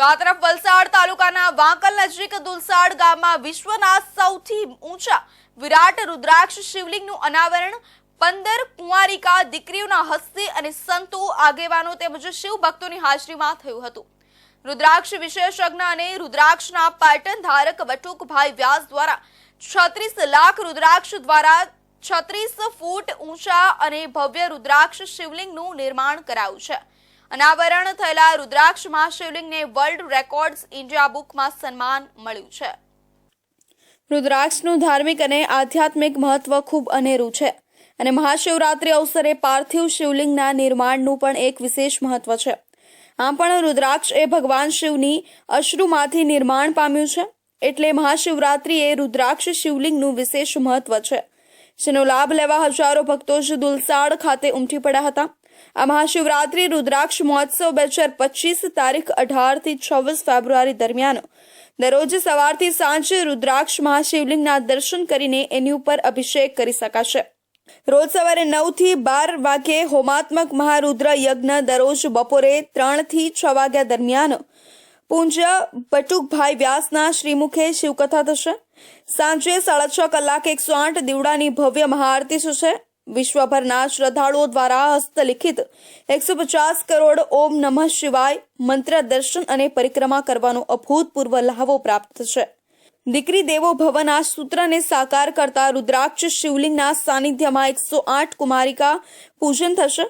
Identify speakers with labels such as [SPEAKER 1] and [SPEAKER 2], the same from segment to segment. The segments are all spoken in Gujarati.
[SPEAKER 1] તો આ તરફ વલસાડ તાલુકાના વાંકલ નજીક દુલસાડ ગામમાં વિશ્વના સૌથી ઊંચા વિરાટ રુદ્રાક્ષ શિવલિંગનું અનાવરણ પંદર કુંવારિકા દીકરીઓના હસ્તે અને સંતો આગેવાનો તેમજ શિવ ભક્તોની હાજરીમાં થયું હતું. રુદ્રાક્ષ વિશેષજ્ઞ અને રુદ્રાક્ષના પેટર્ન ધારક બટુકભાઈ વ્યાસ દ્વારા છત્રીસ લાખ રુદ્રાક્ષ દ્વારા છત્રીસ ફૂટ ઊંચા અને ભવ્ય રુદ્રાક્ષ શિવલિંગનું નિર્માણ કરાયું છે. અનાવરણ થયેલા રુદ્રાક્ષ શિવલિંગને વર્લ્ડ રેકોર્ડ્સ ઇન્ડિયા બુકમાં સન્માન મળ્યું છે. રુદ્રાક્ષનું ધાર્મિક અને આધ્યાત્મિક મહત્વ ખૂબ અનેરું છે અને મહાશિવરાત્રિ અવસરે પાર્થિવ શિવલિંગના નિર્માણનું પણ એક વિશેષ મહત્વ છે. આમ પણ રુદ્રાક્ષ એ ભગવાન શિવની અશ્રુમાંથી નિર્માણ પામ્યું છે એટલે મહાશિવરાત્રી એ રુદ્રાક્ષ શિવલિંગનું વિશેષ મહત્વ છે. જેનો લાભ લેવા હજારો ભક્તો જ દુલસાડ ખાતે ઉમટી પડ્યા હતા. આ મહાશિવરાત્રી રુદ્રાક્ષ મહોત્સવ બે હજાર પચીસ તારીખ અઢારથી છવ્વીસ ફેબ્રુઆરી દરમિયાન. દરરોજ સવારથી સાંજે રુદ્રાક્ષ મહાશિવલિંગના દર્શન કરીને એની ઉપર અભિષેક કરી શકાશે. રોજ સવારે નવથી બાર વાગ્યે હોમાત્મક મહારુદ્ર યજ્ઞ દરરોજ બપોરે ત્રણથી છ વાગ્યા દરમિયાન. પૂજ્ય બટુકભાઈ વ્યાસના શ્રીમુખે શિવકથા થશે. સાંજે સાડા છ કલાકે એકસો આઠ દીવડાની ભવ્ય મહાઆરતી થશે. વિશ્વભરના શ્રદ્ધાળુઓ દ્વારા હસ્તલિખિત એકસો પચાસ કરોડ ઓમ નમઃ શિવાય મંત્ર દર્શન અને પરિક્રમા કરવાનો અભૂતપૂર્વ લહાવો પ્રાપ્ત છે દીકરી દેવો ભવન આ સૂત્રને સાકાર કરતા રુદ્રાક્ષ શિવલિંગના સાનિધ્યમાં એકસો આઠ કુમારિકા પૂજન થશે.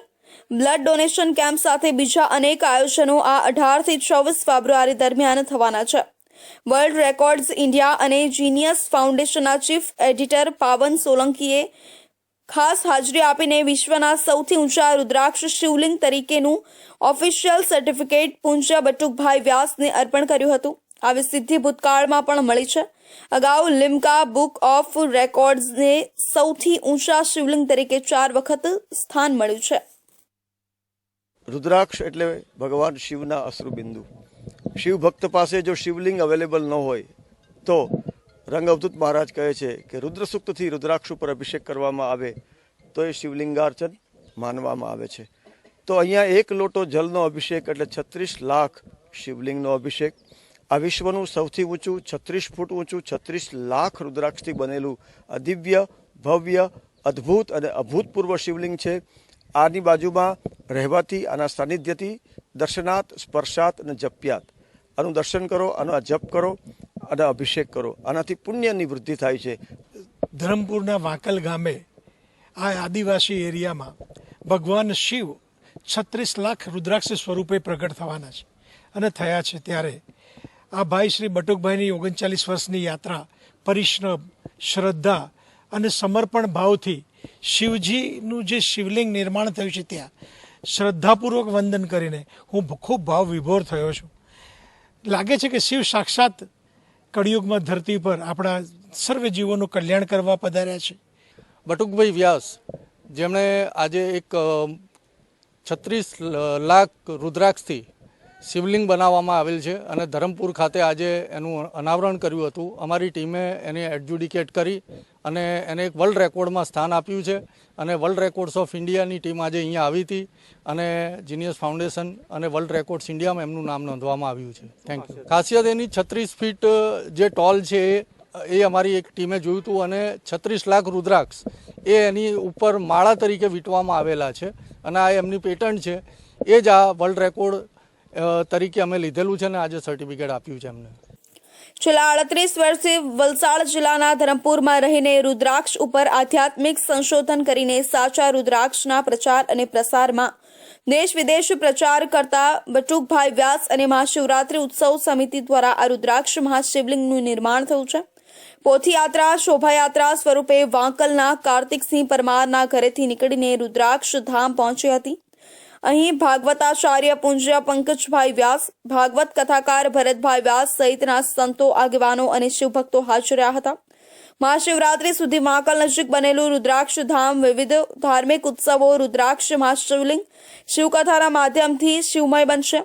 [SPEAKER 1] બ્લડ ડોનેશન કેમ્પ સાથે બીજા અનેક આયોજનો આ અઢારથી ચોવીસ ફેબ્રુઆરી દરમિયાન થવાના છે. વર્લ્ડ રેકોર્ડ્સ ઇન્ડિયા અને જીનિયસ ફાઉન્ડેશનના ચીફ એડિટર પાવન સોલંકીએ ખાસ હાજરી આપીને વિશ્વના સૌથી ઊંચા રુદ્રાક્ષ શિવલિંગ તરીકેનું ઓફિશિયલ સર્ટિફિકેટ પૂંજા બટુકભાઈ વ્યાસને અર્પણ કર્યું હતું. આવી સિદ્ધિ ભૂતકાળમાં પણ મળી છે. અગાઉ લિમ્કા બુક ઓફ રેકોર્ડ્સને સૌથી ઊંચા શિવલિંગ તરીકે ચાર વખત સ્થાન મળ્યું છે.
[SPEAKER 2] રુદ્રાક્ષ એટલે ભગવાન શિવના અશ્રુબિંદુ. શિવ ભક્ત પાસે જો શિવલિંગ અવેલેબલ ન હોય, તો રંગ અવધૂત મહારાજ કહે છે કે રુદ્ર સૂક્તથી રુદ્રાક્ષ ઉપર અભિષેક કરવામાં આવે તો એ શિવલિંગાર્ચન માનવામાં આવે છે. તો અહીંયા એક લોટો જલનો અભિષેક એટલે છત્રીસ લાખ શિવલિંગનો અભિષેક. આ વિશ્વનું સૌથી ઊંચું, છત્રીસ ફૂટ ઊંચું, છત્રીસ લાખ રુદ્રાક્ષથી બનેલું અદિવ્ય, ભવ્ય, અદ્ભુત અને અભૂતપૂર્વ શિવલિંગ છે. આની બાજુમાં રહેવાથી આના સાનિધ્યથી દર્શનાત સ્પર્શાત અને જપ્યાત આનું દર્શન કરો, આનો આ જપ કરો. અને અભિષેક કરો. આનાથી પુણ્યની વૃદ્ધિ થાય છે.
[SPEAKER 3] ધરમપુરના વાંકલ ગામે, આ આદિવાસી એરિયામાં ભગવાન શિવ છત્રીસ લાખ રુદ્રાક્ષ સ્વરૂપે પ્રગટ થવાના છે અને થયા છે ત્યારે આ ભાઈ શ્રી બટુકભાઈની ઓગણચાલીસ વર્ષની યાત્રા પરિશ્રમ, શ્રદ્ધા અને સમર્પણ ભાવથી શિવજીનું જે શિવલિંગ નિર્માણ થયું છે ત્યાં શ્રદ્ધાપૂર્વક વંદન કરીને હું ખૂબ ભાવ વિભોર થયો છું. લાગે છે કે શિવ સાક્ષાત કળિયુગમાં ધરતી પર આપણા સર્વ જીવોનું કલ્યાણ કરવા પધાર્યા છે.
[SPEAKER 4] બટુકભાઈ વ્યાસ, જેમણે આજે એક છત્રીસ લાખ રુદ્રાક્ષથી શિવલિંગ બનાવવામાં આવેલ છે અને ધરમપુર ખાતે આજે એનું અનાવરણ કર્યું હતું. અમારી ટીમે એને એડજ્યુડિકેટ કરી અને એને એક વર્લ્ડ રેકોર્ડમાં સ્થાન આપ્યું છે અને વર્લ્ડ રેકોર્ડ્સ ઓફ ઇન્ડિયાની ટીમ આજે અહીંયા આવી હતી અને જીનિયસ ફાઉન્ડેશન અને વર્લ્ડ રેકોર્ડ્સ ઇન્ડિયામાં એમનું નામ નોંધવામાં આવ્યું છે. થેન્ક યુ ખાસિયત એની છત્રીસ ફીટ જે ટોલ છે એ અમારી એક ટીમે જોયું હતું અને છત્રીસ લાખ રુદ્રાક્ષ એ એની ઉપર માળા તરીકે વીંટવામાં આવેલા છે અને આ એમની પેટન્ટ છે. એ જ આ વર્લ્ડ રેકોર્ડ તરીકે અમે લીધેલું છે અને આજે સર્ટિફિકેટ આપ્યું છે એમને.
[SPEAKER 1] છેલ્લા અડત્રીસ વર્ષે વલસાડ જિલ્લાના ધરમપુરમાં રહીને રુદ્રાક્ષ ઉપર આધ્યાત્મિક સંશોધન કરીને સાચા રુદ્રાક્ષના પ્રચાર અને પ્રસારમાં દેશ વિદેશ પ્રચાર કરતા બટુકભાઈ વ્યાસ અને મહાશિવરાત્રી ઉત્સવ સમિતિ દ્વારા આ રુદ્રાક્ષ મહાશિવલિંગનું નિર્માણ થયું છે. પોથીયાત્રા, શોભાયાત્રા સ્વરૂપે વાંકલના કાર્તિકસિંહ પરમારના ઘરેથી નીકળીને રુદ્રાક્ષ ધામ પહોંચી હતી. અહીં ભાગવતાચાર્ય પૂજ્ય પંકજભાઈ વ્યાસ, ભાગવત કથાકાર ભરતભાઈ વ્યાસ સહિતના સંતો, આગેવાનો અને શિવભક્તો હાજર રહ્યા હતા. મહાશિવરાત્રી સુધી મહાકાલ નજીક બનેલું રુદ્રાક્ષ ધામ વિવિધ ધાર્મિક ઉત્સવો, રુદ્રાક્ષ મહાશિવલિંગ શિવકથાના માધ્યમથી શિવમય બનશે.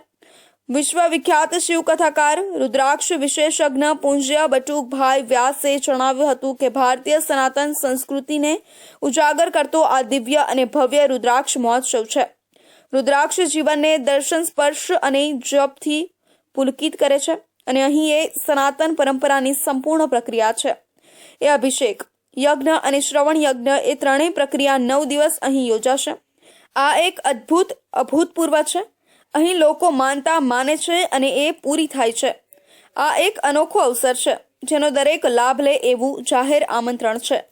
[SPEAKER 1] વિશ્વવિખ્યાત શિવકથાકાર રુદ્રાક્ષ વિશેષજ્ઞ પૂજ્ય બટુકભાઈ વ્યાસે જણાવ્યું હતું કે, ભારતીય સનાતન સંસ્કૃતિને ઉજાગર કરતો આ દિવ્ય અને ભવ્ય રુદ્રાક્ષ મહોત્સવ છે. રુદ્રાક્ષ જીવનને દર્શન, સ્પર્શ અને જપથી પુલકિત કરે છે અને અહીં એ સનાતન પરંપરાની સંપૂર્ણ પ્રક્રિયા છે. એ અભિષેક, યજ્ઞ અને શ્રવણ યજ્ઞ એ ત્રણેય પ્રક્રિયા નવ દિવસ અહીં યોજાશે. આ એક અદ્ભુત, અભૂતપૂર્વ છે. અહીં લોકો માનતા માને છે અને એ પૂરી થાય છે. આ એક અનોખો અવસર છે, જેનો દરેક લાભ લે એવું જાહેર આમંત્રણ છે.